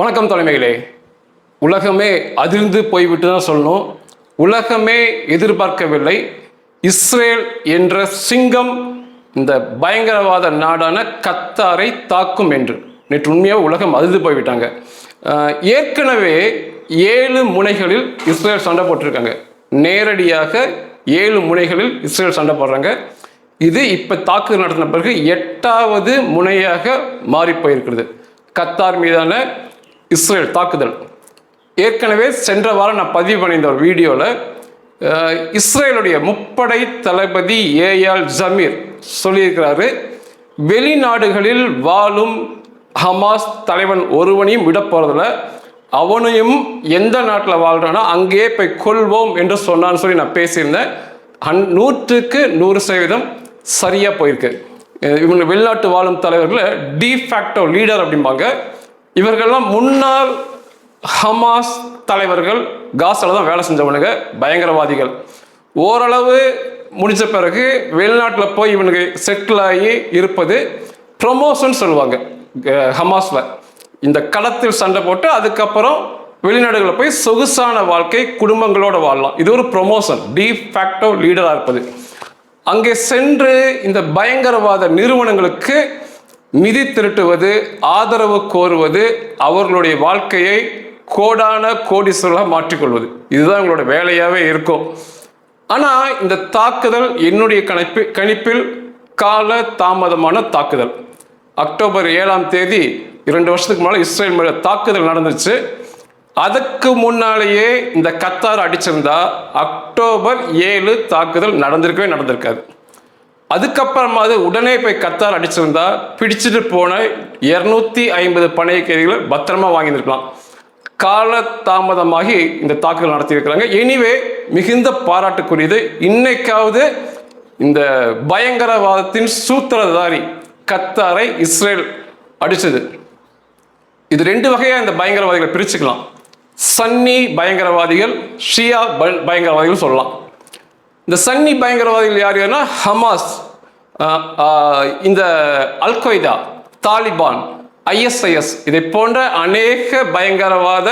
வணக்கம் தலைமைகளே. உலகமே அதிர்ந்து போய்விட்டு தான் சொல்லணும். உலகமே எதிர்பார்க்கவில்லை. இஸ்ரேல் என்ற சிங்கம் இந்த பயங்கரவாத நாடான கத்தாரை தாக்கும் என்று. நேற்று உண்மையாக உலகம் அதிர்ந்து போய்விட்டாங்க. ஏற்கனவே ஏழு முனைகளில் இஸ்ரேல் சண்டை போட்டிருக்காங்க. நேரடியாக ஏழு முனைகளில் இஸ்ரேல் சண்டை போடுறாங்க. இது இப்போ தாக்குதல் நடத்தின பிறகு எட்டாவது முனையாக மாறி போயிருக்கிறது. கத்தார் மீதான இஸ்ரேல் தாக்குதல். ஏற்கனவே சென்ற வாரம் நான் பதிவு பண்ணியிருந்த ஒரு வீடியோவில் இஸ்ரேலுடைய முப்படை தளபதி ஏஆல் ஜமீர் சொல்லியிருக்கிறாரு வெளிநாடுகளில் வாழும் ஹமாஸ் தலைவன் ஒருவனையும் விட போகிறதில்ல அவனையும் எந்த நாட்டில் வாழ்கிறானோ அங்கேயே போய் கொள்வோம் என்று சொன்னான்னு சொல்லி நான் பேசியிருந்தேன். அந் நூற்றுக்கு நூறு சதவீதம் சரியாக போயிருக்கு. இவங்க வெளிநாட்டு வாழும் தலைவர்களை டிஃபேக்டோ லீடர் அப்படிம்பாங்க. இவர்கள்லாம் முன்னாள் ஹமாஸ் தலைவர்கள் காசால தான் வேலை செஞ்சவனுங்க பயங்கரவாதிகள். ஓரளவு முடிஞ்ச பிறகு வெளிநாட்டில் போய் இவனுக்கு செட்டில் ஆகி இருப்பது ப்ரொமோஷன் சொல்லுவாங்க ஹமாஸில். இந்த களத்தில் சண்டை போட்டு அதுக்கப்புறம் வெளிநாடுகளில் போய் சொகுசான வாழ்க்கை குடும்பங்களோட வாழலாம். இது ஒரு ப்ரொமோஷன் டிஃபேக்டோ லீடராக இருப்பது. அங்கே சென்று இந்த பயங்கரவாத நிறுவனங்களுக்கு நிதி திரட்டுவது ஆதரவு கோருவது அவர்களுடைய வாழ்க்கையை கோடான கோடீஸ்வரர்களாக மாற்றிக்கொள்வது. இதுதான் உங்களோட வேலையாகவே இருக்கும். ஆனால் இந்த தாக்குதல் என்னுடைய கணிப்பு கணிப்பில் கால தாமதமான தாக்குதல். அக்டோபர் ஏழாம் தேதி இரண்டு வருஷத்துக்கு முன்னால் இஸ்ரேல் மேலே தாக்குதல் நடந்துச்சு அதுக்கு முன்னாலேயே இந்த கத்தார் அடிச்சிருந்தா அக்டோபர் ஏழு தாக்குதல் நடந்திருக்கவே நடந்திருக்காது. அதுக்கப்புறமாவது உடனே போய் கத்தார் அடிச்சிருந்தா பிடிச்சிட்டு போன இரநூத்தி ஐம்பது பணைய கைதிகளை பத்திரமா வாங்கியிருக்கலாம் கால தாமதமாகி இந்த தாக்குதல் நடத்தியிருக்கிறாங்க. எனிவே மிகுந்த பாராட்டுக்குரியது இன்னைக்காவது இந்த பயங்கரவாதத்தின் சூத்திரதாரி கத்தாரை இஸ்ரேல் அடிச்சது. இது ரெண்டு வகையா இந்த பயங்கரவாதிகளை பிரிச்சுக்கலாம். சன்னி பயங்கரவாதிகள் ஷியா பயங்கரவாதிகள் சொல்லலாம். இந்த சன்னி பயங்கரவாதிகள் யார் யாருன்னா ஹமாஸ் இந்த அல்கொய்தா தாலிபான் ஐஎஸ்ஐஎஸ் இதை போன்ற அநேக பயங்கரவாத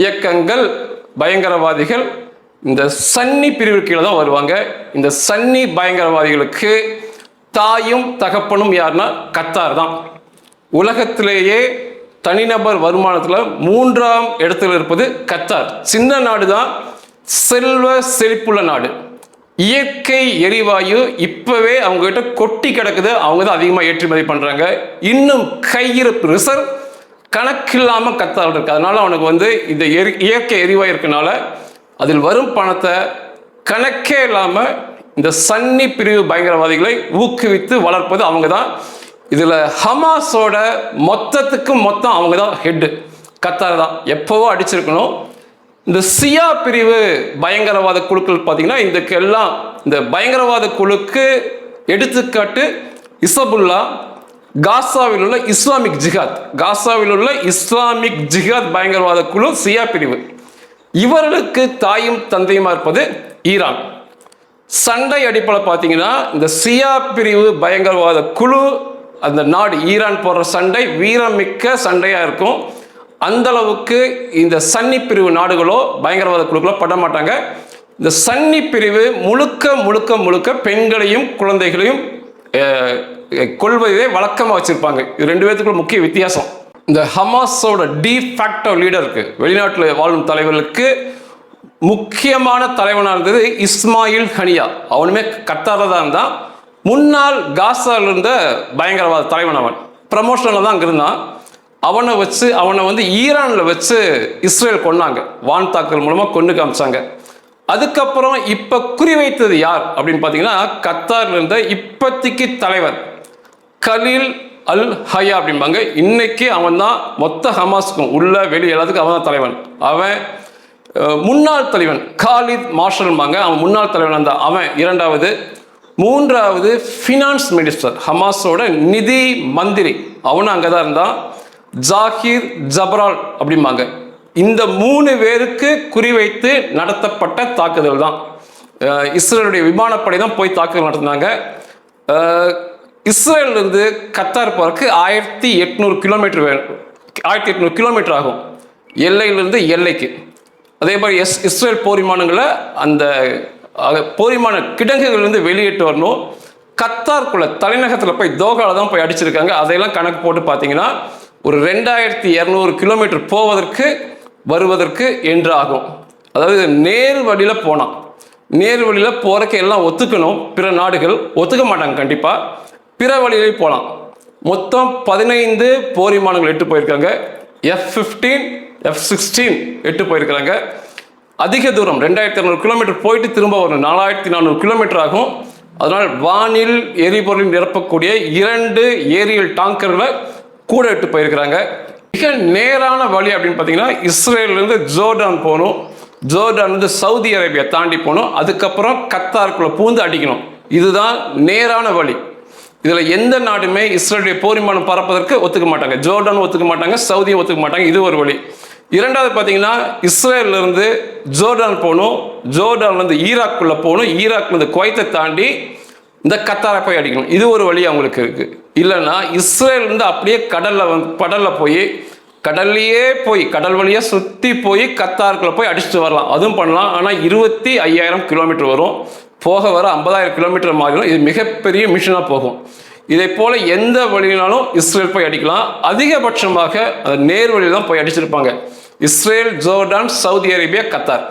இயக்கங்கள் பயங்கரவாதிகள் இந்த சன்னி பிரிவு கீழே தான் வருவாங்க. இந்த சன்னி பயங்கரவாதிகளுக்கு தாயும் தகப்பனும் யாருன்னா கத்தார் தான். உலகத்திலேயே தனிநபர் வருமானத்தில் மூன்றாம் இடத்துல இருப்பது கத்தார். சின்ன நாடு தான் செல்வ செழிப்புள்ள நாடு. இயற்கை எரிவாயு இப்பவே அவங்க கிட்ட கொட்டி கிடக்குது. அவங்க தான் அதிகமாக ஏற்றுமதி பண்றாங்க. இன்னும் கையிருப்பு ரிசர்வ் கணக்கில்லாம கத்தார் இருக்கு. அதனால அவனுக்கு வந்து இந்த எரி- இயற்கை எரிவாயு இருக்கனால அதில் வரும் பணத்தை கணக்கே இல்லாம இந்த சன்னி பிரிவு பயங்கரவாதிகளை ஊக்குவித்து வளர்ப்பது அவங்க தான். இதுல ஹமாஸோட மொத்தத்துக்கும் மொத்தம் அவங்க தான் ஹெட்டு கத்தார் தான். எப்போவோ அடிச்சிருக்கணும். இந்த சியா பிரிவு பயங்கரவாத குழுக்கள் பார்த்தீங்கன்னா இதுக்கெல்லாம் இந்த பயங்கரவாத குழுக்கு எடுத்துக்காட்டு இசபுல்லா காசாவில் உள்ள இஸ்லாமிக் ஜிஹாத். காசாவில் உள்ள இஸ்லாமிக் ஜிஹாத் பயங்கரவாத குழு சியா பிரிவு. இவர்களுக்கு தாயும் தந்தையுமா இருப்பது ஈரான். சண்டை அடிப்படையில் பார்த்தீங்கன்னா இந்த சியா பிரிவு பயங்கரவாத குழு அந்த நாடு ஈரான் போடுற சண்டை வீரமிக்க சண்டையாக இருக்கும். அந்த அளவுக்கு இந்த சன்னி பிரிவு நாடுகளோ பயங்கரவாத குழுக்களோ பட மாட்டாங்க. இந்த சன்னி பிரிவு முழுக்க முழுக்க முழுக்க பெண்களையும் குழந்தைகளையும் கொள்வதே வழக்கமாக வச்சிருப்பாங்க. இது ரெண்டு பேர்த்துக்குள்ள முக்கிய வித்தியாசம். இந்த ஹமாஸோட டிஃபேக்டோ லீடருக்கு வெளிநாட்டில் வாழும் தலைவர்களுக்கு முக்கியமான தலைவனாக இருந்தது இஸ்மாயில் ஹனியா. அவனுமே கத்தாரதான் தான் இருந்தான். முன்னாள் காசாவில் இருந்த பயங்கரவாத தலைவன் அவன். ப்ரமோஷனில் தான் அங்கே இருந்தான். அவனை வச்சு அவனை வந்து ஈரானில் வச்சு இஸ்ரேல் கொன்னாங்க. வான் தாக்குதல் மூலமாக கொண்டு காமிச்சாங்க. அதுக்கப்புறம் இப்போ குறிவைத்தது யார் அப்படின்னு பார்த்தீங்கன்னா கத்தாரில் இருந்த இப்போதைக்கு தலைவர் கலீல் அல் ஹயா அப்படிம்பாங்க. இன்னைக்கு அவன் தான் மொத்த ஹமாஸுக்கும் உள்ள வெளி எல்லாத்துக்கும் அவன் தான் தலைவன். அவன் முன்னாள் தலைவன் காலித் மார்ஷல்பாங்க அவன் முன்னாள் தலைவன் அந்த அவன். இரண்டாவது மூன்றாவது ஃபினான்ஸ் மினிஸ்டர் ஹமாஸோட நிதி மந்திரி. அவனும் அங்கே தான் இருந்தான். ஜாகிர் ஜபரால் அப்படிம்பாங்க. இந்த மூணு பேருக்கு குறிவைத்து நடத்தப்பட்ட தாக்குதல் தான். இஸ்ரேலுடைய விமானப்படை தான் போய் தாக்குதல் நடத்தினாங்க. இஸ்ரேலிருந்து இஸ்ரேல்ல இருந்து கத்தார் போறதுக்கு ஆயிரத்தி எட்நூறு கிலோமீட்டர் வேணும் ஆயிரத்தி எட்நூறு கிலோமீட்டர் ஆகும். எல்லையிலிருந்து எல்லைக்கு. அதே மாதிரி எஸ் இஸ்ரேல் போர் விமானங்களை அந்த அஹ், போர் விமான கிடங்குகளிலிருந்து வெளியிட்டு வரணும். கத்தார்குள்ள தலைநகரத்தில் போய் தோகாவில் தான் போய் அடிச்சிருக்காங்க. அதையெல்லாம் கணக்கு போட்டு பார்த்தீங்கன்னா ஒரு ரெண்டாயிரத்தி இரநூறு கிலோமீட்டர் போவதற்கு வருவதற்கு என்று ஆகும் அதாவது நேர் வழியில் போனான் நேர் வழியில் போகிறக்கு எல்லாம் ஒத்துக்கணும். பிற நாடுகள் ஒத்துக்க மாட்டாங்க கண்டிப்பாக பிற வழியிலே போகலாம் மொத்தம் பதினைந்து போர் விமானங்கள் எட்டு போயிருக்காங்க. எஃப் ஃபிஃப்டீன் எஃப் சிக்ஸ்டீன் எட்டு போயிருக்கிறாங்க அதிக தூரம் ரெண்டாயிரத்தி இரநூறு கிலோமீட்டர் போயிட்டு திரும்ப வரும் நாலாயிரத்தி நானூறு கிலோமீட்டர் ஆகும். அதனால் வானில் எரிபொருள் நிரப்பக்கூடிய இரண்டு ஏரியல் டாங்கர்களை கூட எட்டு போயிருக்கிறாங்க. மிக நேரான வழி அப்படின்னு பார்த்தீங்கன்னா இஸ்ரேல்லேருந்து ஜோர்டான் போகணும். ஜோர்டான் வந்து சவுதி அரேபியா தாண்டி போகணும். அதுக்கப்புறம் கத்தாருக்குள்ளே பூந்து அடிக்கணும். இதுதான் நேரான வழி. இதில் எந்த நாடுமே இஸ்ரேலுடைய போரிமானம் பரப்பதற்கு ஒத்துக்க மாட்டாங்க. ஜோர்டான் ஒத்துக்க மாட்டாங்க சவுதியும் ஒத்துக்க மாட்டாங்க. இது ஒரு வழி. இரண்டாவது பார்த்தீங்கன்னா இஸ்ரேல்ல இருந்து ஜோர்டான் போகணும். ஜோர்டான்லேருந்து ஈராக்குள்ளே போகணும். ஈராக்லேருந்து குவைத்தை தாண்டி இந்த கத்தாரை போய் அடிக்கணும். இது ஒரு வழி அவங்களுக்கு இருக்குது இல்லைன்னா இஸ்ரேல் இருந்து அப்படியே கடலில் வந்து கடலில் போய் கடல்லையே போய் கடல் வழியாக சுற்றி போய் கத்தார்களை போய் அடிச்சுட்டு வரலாம். அதுவும் பண்ணலாம். ஆனால் இருபத்தி ஐயாயிரம் கிலோமீட்டர் வரும். போக வர ஐம்பதாயிரம் கிலோமீட்டர் மாறிடும். இது மிகப்பெரிய மிஷினாக போகும். இதை போல் எந்த வழியினாலும் இஸ்ரேல் போய் அடிக்கலாம். அதிகபட்சமாக அந்த நேர் வழியில் தான் போய் அடிச்சிருப்பாங்க. Israel Jordan Saudi Arabia Qatar.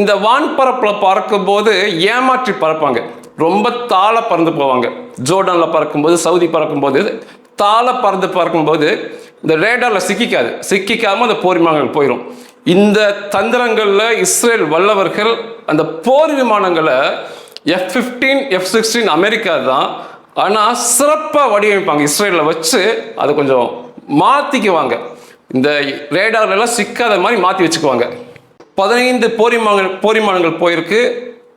இந்த வான்பரப்பில் பறக்கும்போது ஏமாற்றி பறப்பாங்க. ரொம்ப தாழ பறந்து போவாங்க. ஜோர்டானில் பறக்கும்போது சவுதி பறக்கும்போது தாழ பறந்து பறக்கும்போது இந்த ரேடாரில் சிக்கிக்காது. சிக்கிக்காமல் அந்த போர் விமானங்கள் போயிடும் இந்த தந்திரங்களில் இஸ்ரேல் வல்லவர்கள் அந்த போர் விமானங்களை F fifteen F sixteen America தான் ஆனால் சிறப்பாக வடிவமைப்பாங்க. இஸ்ரேலில் வச்சு அதை கொஞ்சம் மாற்றிக்குவாங்க இந்த ரேடார்லாம் சிக்காத மாதிரி மாற்றி வச்சுக்குவாங்க. பதினைந்து போரிமானங்கள் போரிமானங்கள் போயிருக்கு.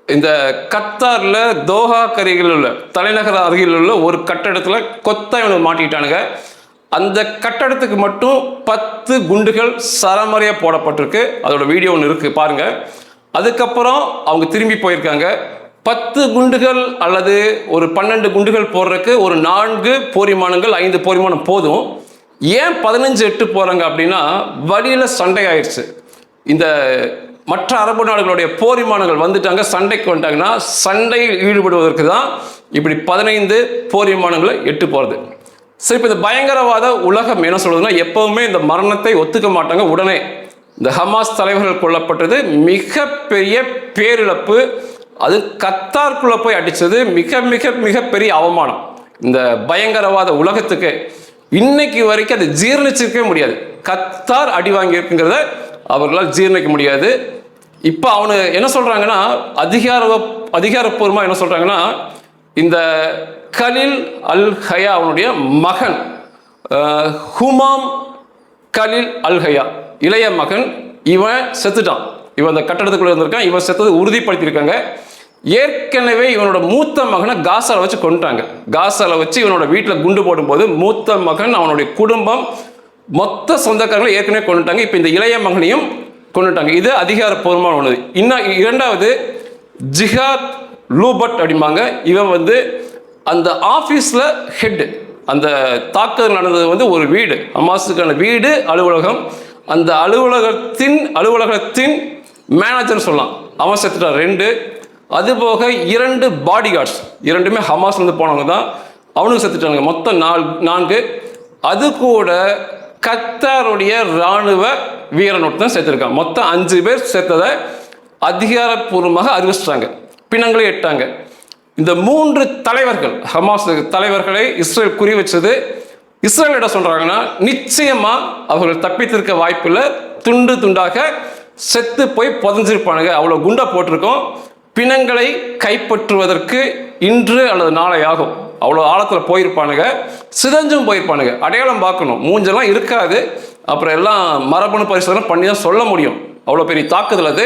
இந்த கத்தாரில் தோஹா கரையில் உள்ள தலைநகர் அருகில் உள்ள ஒரு கட்டடத்தில் கொத்தா இவனுக்கு மாட்டிக்கிட்டானுங்க. அந்த கட்டடத்துக்கு மட்டும் பத்து குண்டுகள் சரமறையாக போடப்பட்டிருக்கு. அதோட வீடியோ ஒன்று இருக்குது பாருங்கள் அதுக்கப்புறம் அவங்க திரும்பி போயிருக்காங்க. பத்து குண்டுகள் அல்லது ஒரு பன்னெண்டு குண்டுகள் போடுறதுக்கு ஒரு நான்கு போரிமானங்கள் ஐந்து போரிமானம் போதும். ஏன் பதினஞ்சு எட்டு போகிறாங்க அப்படின்னா வழியில் சண்டை ஆயிடுச்சு இந்த மற்ற அரபு நாடுகளுடைய போர் விமானங்கள் வந்துட்டாங்க சண்டைக்கு வந்துட்டாங்கன்னா சண்டையில் ஈடுபடுவதற்கு தான் இப்படி பதினைந்து போர் விமானங்களை எட்டு போகிறது சரி இப்போ இந்த பயங்கரவாத உலகம் என்ன சொல்கிறதுனா எப்போவுமே இந்த மரணத்தை ஒத்துக்க மாட்டாங்க உடனே. இந்த ஹமாஸ் தலைவர்கள் கொல்லப்பட்டது மிகப்பெரிய பேரிழப்பு. அது கத்தார்குள்ளே போய் அடித்தது மிக மிக மிகப்பெரிய அவமானம். இந்த பயங்கரவாத உலகத்துக்கு இன்னைக்கு வரைக்கும் அதை ஜீர்ணிச்சிருக்கவே முடியாது. கத்தார் அடி வாங்கியிருக்குங்கிறத அவர்களால் ஜீர்ணிக்க முடியாது. இப்போ அவனு என்ன சொல்கிறாங்கன்னா அதிகார அதிகாரப்பூர்வமாக என்ன சொல்கிறாங்கன்னா இந்த கலில் அல் ஹயா அவனுடைய மகன் ஹுமாம் கலில் அல் ஹயா இளைய மகன் இவன் செத்துட்டான். இவன் அந்த கட்டடத்துக்குள்ளே இருந்திருக்கான் இவன் செத்தது உறுதிப்படுத்தியிருக்காங்க. ஏற்கனவே இவனோட மூத்த மகனை காசால வச்சு கொண்டுட்டாங்க காசால வச்சு இவனோட வீட்டில் குண்டு போடும்போது மூத்த மகன் அவனுடைய குடும்பம் மொத்த சொந்தக்காரங்களும் ஏற்கனவே கொண்டுட்டாங்க. இப்போ இந்த இளைய மகனையும் கொண்டுட்டாங்க. இது அதிகாரப்பூர்வமான ஒன்று இன்னும் இரண்டாவது ஜிஹாத் லூபட் அப்படிம்பாங்க. இவன் வந்து அந்த ஆஃபீஸில் ஹெட் அந்த தாக்குதல் நடந்தது வந்து ஒரு வீடு. அமாசுக்கான வீடு அலுவலகம். அந்த அலுவலகத்தின் அலுவலகத்தின் மேனேஜர் சொல்லலாம். அவன் செத்துட்டான். ரெண்டு அதுபோக இரண்டு பாடி கார்ட்ஸ் இரண்டுமே ஹமாஸ் வந்து போனவங்க தான். அவனுக்கு செத்துட்டானுங்க. மொத்தம் நாலு நான்கு. அது கூட கத்தாருடைய இராணுவ வீரன் ஒருத்தன் சேர்த்திருக்கான். மொத்தம் அஞ்சு பேர் சேர்த்ததை அதிகாரப்பூர்வமாக அறிவிச்சிட்டாங்க. பிணங்களை எட்டாங்க. இந்த மூன்று தலைவர்கள் ஹமாஸ் தலைவர்களை இஸ்ரேல் குறி வச்சது இஸ்ரேல் என்ன சொல்கிறாங்கன்னா நிச்சயமாக அவர்கள் தப்பித்திருக்க வாய்ப்பில் துண்டு துண்டாக செத்து போய் புதஞ்சிருப்பானுங்க. அவ்வளோ குண்டை போட்டிருக்கோம். பிணங்களை கைப்பற்றுவதற்கு இன்று அல்லது நாளை ஆகும் அவ்வளோ ஆழத்தில் போயிருப்பானுங்க. சிதஞ்சும் போயிருப்பானுங்க. அடையாளம் பார்க்கணும். மூஞ்செல்லாம் இருக்காது. அப்புறம் எல்லாம் மரபணு பரிசோதனை பண்ணி தான் சொல்ல முடியும். அவ்வளோ பெரிய தாக்குதல் அது.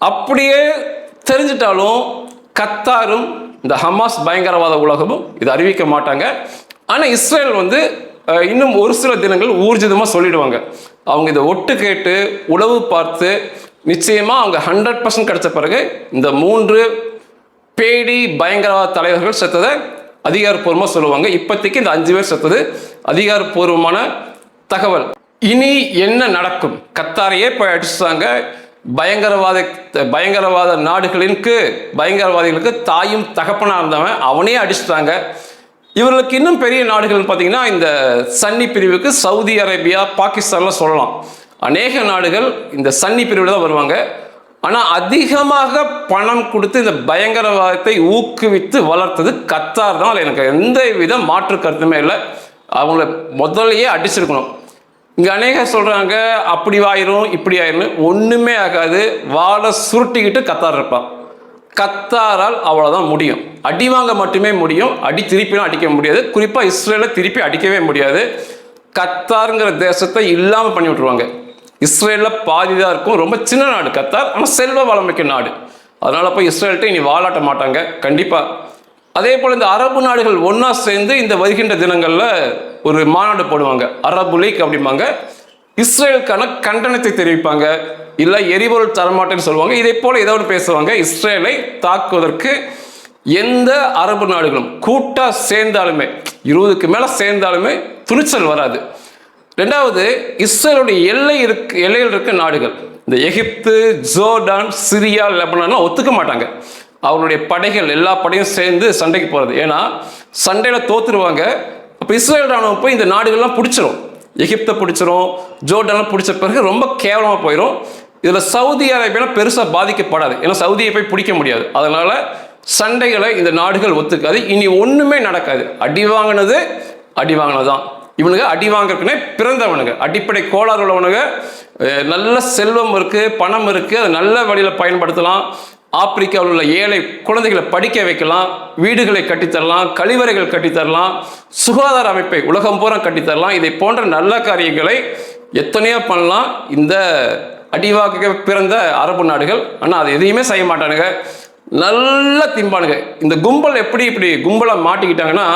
அப்படியே தெரிஞ்சிட்டாலும் கத்தாரும் இந்த ஹமாஸ் பயங்கரவாத உலகமும் இதை அறிவிக்க மாட்டாங்க. ஆனால் இஸ்ரேல் வந்து இன்னும் ஒரு சில தினங்கள் ஊர்ஜிதமாக சொல்லிடுவாங்க. அவங்க இதை ஒட்டு கேட்டு உளவு பார்த்து நிச்சயமாக அவங்க ஹண்ட்ரட் பர்சன்ட் கிடைச்ச பிறகு இந்த மூன்று பேடி பயங்கரவாத தலைவர்கள் செத்ததை அதிகாரப்பூர்வமாக சொல்லுவாங்க. இப்போதைக்கு இந்த அஞ்சு பேர் செத்தது அதிகாரப்பூர்வமான தகவல். இனி என்ன நடக்கும்? கத்தாரையே போய் அடிச்சாங்க பயங்கரவாத பயங்கரவாத நாடுகளிற்கு பயங்கரவாதிகளுக்கு தாயும் தகப்பனாக இருந்தவன் அவனே அடிச்சிட்டாங்க. இவர்களுக்கு இன்னும் பெரிய நாடுகள்னு பார்த்தீங்கன்னா இந்த சன்னி பிரிவுக்கு சவுதி அரேபியா பாகிஸ்தான்லாம் சொல்லலாம். அநேக நாடுகள் இந்த சன்னி பிரிவில் தான் வருவாங்க. ஆனால் அதிகமாக பணம் கொடுத்து இந்த பயங்கரவாதத்தை ஊக்குவித்து வளர்த்தது கத்தார் தான். எனக்கு எந்த வித மாற்று கருத்துமே இல்லை. அவங்கள முதல்லையே அடிச்சிருக்கணும். இங்கே அநேக சொல்கிறாங்க அப்படி ஆயிரும் இப்படி ஆயிரும் ஒன்றுமே ஆகாது. வாழை சுருட்டிக்கிட்டு கத்தார் இருப்பான். கத்தாரால் அவ்வளோதான் முடியும். அடி வாங்க மட்டுமே முடியும். அடி திருப்பிலாம் அடிக்க முடியாது. குறிப்பாக இஸ்ரேலை திருப்பி அடிக்கவே முடியாது. கத்தாருங்கிற தேசத்தை இல்லாமல் பண்ணி விட்ருவாங்க இஸ்ரேலில் பாதி தான் இருக்கும். ரொம்ப சின்ன நாடு கத்தார் ஆனால் செல்வ வளமிக்க நாடு. அதனால் போய் இஸ்ரேல்கிட்ட இனி வாலாட்ட மாட்டாங்க. கண்டிப்பாக அதே போல் இந்த அரபு நாடுகள் ஒன்றா சேர்ந்து இந்த வருகின்ற தினங்களில் ஒரு மாநாடு போடுவாங்க. அரபு லீக் அப்படிம்பாங்க. இஸ்ரேலுக்கான கண்டனத்தை தெரிவிப்பாங்க. இல்லை எரிபொருள் தரமாட்டேன்னு சொல்லுவாங்க. இதே போல் ஏதோ ஒன்று பேசுவாங்க. இஸ்ரேலை தாக்குவதற்கு எந்த அரபு நாடுகளும் கூட்டாக சேர்ந்தாலுமே இருபதுக்கு மேலே சேர்ந்தாலுமே துணிச்சல் வராது. ரெண்டாவது இஸ்ரேலுடைய எல்லை இருக்கு எல்லையில் இருக்க நாடுகள். இந்த எகிப்து ஜோர்டான் சிரியா லெபனான்லாம் ஒத்துக்க மாட்டாங்க. அவருடைய படைகள் எல்லா படையும் சேர்ந்து சண்டைக்கு போகிறது ஏன்னா சண்டையில் தோத்துருவாங்க. அப்போ இஸ்ரேல் ராணுவம் போய் இந்த நாடுகள்லாம் பிடிச்சிரும். எகிப்தை பிடிச்சிரும் ஜோர்டான்லாம் பிடிச்ச பிறகு ரொம்ப கேவலமாக போயிடும் இதில் சவுதி அரேபியாலாம் பெருசாக பாதிக்கப்படாது. ஏன்னா சவுதியை போய் பிடிக்க முடியாது. அதனால் சண்டைகளை இந்த நாடுகள் ஒத்துக்காது. இனி ஒன்றுமே நடக்காது. அடி வாங்கினது அடி வாங்கினது தான் இவனுங்க அடி வாங்கறதுக்குனே பிறந்தவனுங்க. அடிப்படை கோளாறு உள்ளவனுங்க. நல்ல செல்வம் இருக்குது பணம் இருக்குது அதை நல்ல வழியில் பயன்படுத்தலாம். ஆப்பிரிக்காவில் உள்ள ஏழை குழந்தைகளை படிக்க வைக்கலாம் வீடுகளை கட்டித்தரலாம் கழிவறைகள் கட்டித்தரலாம் சுகாதார அமைப்பை உலகம் பூரா கட்டித்தரலாம். இதை போன்ற நல்ல காரியங்களை எத்தனையோ பண்ணலாம். இந்த அடிவாக்க பிறந்த அரபு நாடுகள் ஆனால் அது எதையுமே செய்ய மாட்டானுங்க. நல்லா திம்பானுங்க. இந்த கும்பல் எப்படி இப்படி கும்பலை மாட்டிக்கிட்டாங்கன்னா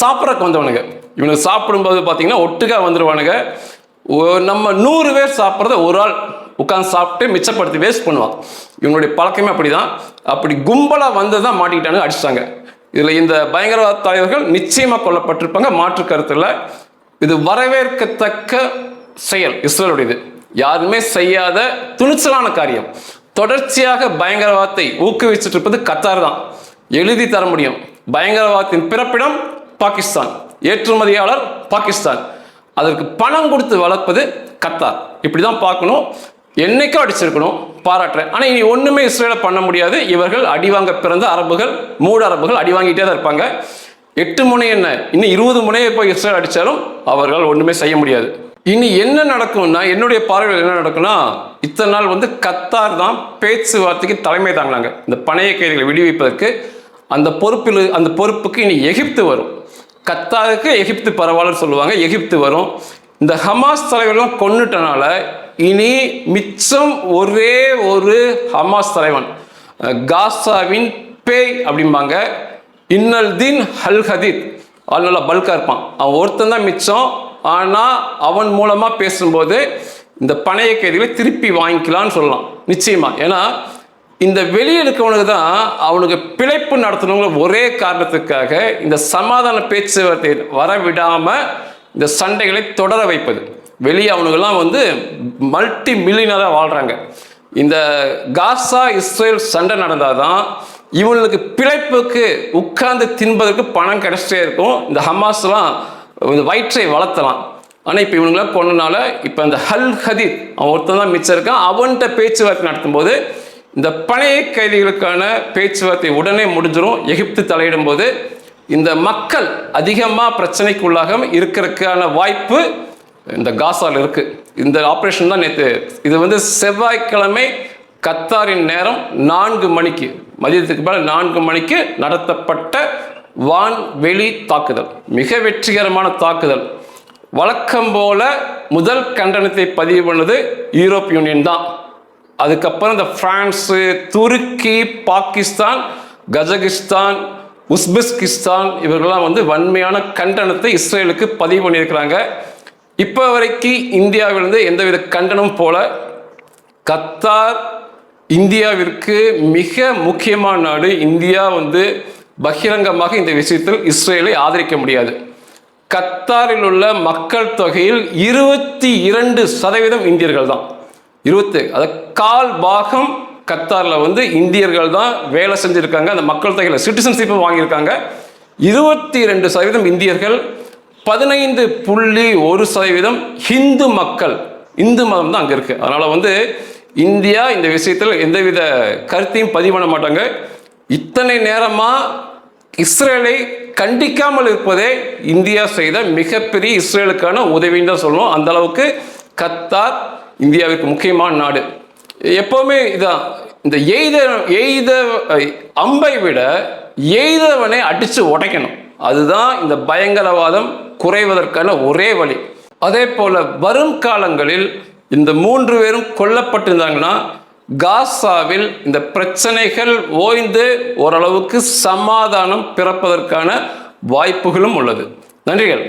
சாப்பிட்றக்கு வந்தவனுங்க. இவனுக்கு சாப்பிடும்போது பார்த்தீங்கன்னா ஒட்டுக்காக வந்துடுவானுங்க நம்ம நூறு பேர் சாப்பிட்றத ஒரு ஆள் உட்காந்து சாப்பிட்டு மிச்சப்படுத்தி வேஸ்ட் பண்ணுவான். இவனுடைய பழக்கமே அப்படிதான். அப்படி கும்பலாக வந்து தான் மாட்டிக்கிட்டானுங்க அடிச்சிட்டாங்க. இதில் இந்த பயங்கரவாத தலைவர்கள் நிச்சயமாக கொல்லப்பட்டிருப்பாங்க மாற்று கருத்தில். இது வரவேற்கத்தக்க செயல் இஸ்ரேலுடையது. யாருமே செய்யாத துணிச்சலான காரியம். தொடர்ச்சியாக பயங்கரவாதத்தை ஊக்குவிச்சுட்டு இருப்பது கத்தார் தான் எழுதி தர முடியும். பயங்கரவாதத்தின் பிறப்பிடம் பாகிஸ்தான். ஏற்றுமதியாளர் பாகிஸ்தான். அதற்கு பணம் கொடுத்து வளர்ப்பது கத்தார். இப்படி தான் பார்க்கணும். என்னைக்கும் அடிச்சிருக்கணும் பாராட்டுறேன். ஆனால் இனி ஒன்றுமே இஸ்ரேலை பண்ண முடியாது. இவர்கள் அடிவாங்க பிறந்த அரபுகள் மூட அரபுகள் அடி வாங்கிட்டே தான் இருப்பாங்க. எட்டு முனை என்ன? இன்னும் இருபது முனையை போய் இஸ்ரேல் அடித்தாலும் அவர்கள் ஒன்றுமே செய்ய முடியாது. இனி என்ன நடக்கும்னா என்னுடைய பார்வையில் என்ன நடக்கும்னா இத்தனை நாள் வந்து கத்தார் தான் பேச்சுவார்த்தைக்கு தலைமை தாங்கினாங்க. இந்த பணைய கைதிகளை விடுவிப்பதற்கு அந்த பொறுப்பில் அந்த பொறுப்புக்கு இனி எகிப்து வரும். கத்தாருக்கு எகிப்து பரவாயில்லன்னு சொல்லுவாங்க. எகிப்து வரும். இந்த ஹமாஸ் தலைவர்லாம் கொண்டுட்டனால இனி மிச்சம் ஒரே ஒரு ஹமாஸ் தலைவன் காசாவின் பேய் அப்படிம்பாங்க. இன்னல் தீன் ஹல் ஹதீத் அவன் நல்லா பல்காக இருப்பான். அவன் ஒருத்தன் தான் மிச்சம். ஆனால் அவன் மூலமாக பேசும்போது இந்த பணைய கைதிகளை திருப்பி வாங்கிக்கலாம்னு சொல்லலாம். நிச்சயமாக ஏன்னா இந்த வெளியே இருக்கவனுக்கு தான் அவனுக்கு பிழைப்பு நடத்தணுங்கிற ஒரே காரணத்துக்காக இந்த சமாதான பேச்சுவார்த்தை வர விடாமல் இந்த சண்டைகளை தொடர வைப்பது. வெளியே அவனுங்கெல்லாம் வந்து மல்டி மில்லியனராக வாழ்கிறாங்க இந்த காசா இஸ்ரேல் சண்டை நடந்தால் தான் இவங்களுக்கு பிழைப்புக்கு உட்கார்ந்து தின்பதற்கு பணம் கிடைச்சிட்டே இருக்கும். இந்த ஹமாஸ்லாம் இந்த வயிற்றை வளர்த்தலாம். ஆனால் இப்போ இவங்களாம் கொண்டனால இப்போ இந்த ஹல் ஹதீத் அவன் ஒருத்தன் தான் மிச்சம் இருக்கான். அவன்கிட்ட பேச்சுவார்த்தை நடத்தும்போது இந்த பழைய கைதிகளுக்கான பேச்சுவார்த்தை உடனே முடிஞ்சிடும் எகிப்து தலையிடும் போது இந்த மக்கள் அதிகமாக பிரச்சனைக்குள்ளாகாமல் இருக்கிறதுக்கான வாய்ப்பு இந்த காசால் இருக்குது இந்த ஆப்ரேஷன் தான் நேற்று இது வந்து செவ்வாய்க்கிழமை கத்தாரின் நேரம் நான்கு மணிக்கு மதியத்துக்கு மேலே நான்கு மணிக்கு நடத்தப்பட்ட வான்வெளி தாக்குதல். மிக வெற்றிகரமான தாக்குதல். வழக்கம் போல முதல் கண்டனத்தை பதிவு பண்ணது யூரோப் யூனியன் தான். அதுக்கப்புறம் இந்த France Turkey Pakistan Kazakhstan Uzbekistan இவர்கள்லாம் வந்து வன்மையான கண்டனத்தை இஸ்ரேலுக்கு பதிவு பண்ணியிருக்கிறாங்க. இப்போ வரைக்கும் இந்தியாவிலிருந்து எந்தவித கண்டனம் போல கத்தார் இந்தியாவிற்கு மிக முக்கியமான நாடு. இந்தியா வந்து பகிரங்கமாக இந்த விஷயத்தில் இஸ்ரேலை ஆதரிக்க முடியாது. கத்தாரில் உள்ள மக்கள் தொகையில் இருபத்தி இரண்டு சதவீதம் இந்தியர்கள் தான் இருபத்தி அது கால் பாகம் கத்தாரில் வந்து இந்தியர்கள் தான் வேலை செஞ்சுருக்காங்க. அந்த மக்கள் தொகையில் சிட்டிசன்ஷிப்பை வாங்கியிருக்காங்க. இருபத்தி ரெண்டு சதவீதம் இந்தியர்கள் பதினைந்து புள்ளி ஒரு சதவீதம் ஹிந்து மக்கள். இந்து மதம் தான் அங்கே இருக்குது அதனால் வந்து இந்தியா இந்த விஷயத்தில் எந்தவித கருத்தையும் பதிவு பண்ண மாட்டாங்க. இத்தனை நேரமாக இஸ்ரேலை கண்டிக்காமல் இருப்பதே இந்தியா செய்த மிகப்பெரிய இஸ்ரேலுக்கான உதவின்னு தான் சொல்லணும் அந்த அளவுக்கு கத்தார் இந்தியாவிற்கு முக்கியமான நாடு. எப்போவுமே இதான் இந்த எய்த எய்த அம்பை விட எய்தவனை அடித்து உடைக்கணும். அதுதான் இந்த பயங்கரவாதம் குறைவதற்கான ஒரே வழி. அதே போல் வரும் காலங்களில் இந்த மூன்று பேரும் கொல்லப்பட்டிருந்தாங்கன்னா காசாவில் இந்த பிரச்சனைகள் ஓய்ந்து ஓரளவுக்கு சமாதானம் பிறப்பதற்கான வாய்ப்புகளும் உள்ளது. நன்றிகள்.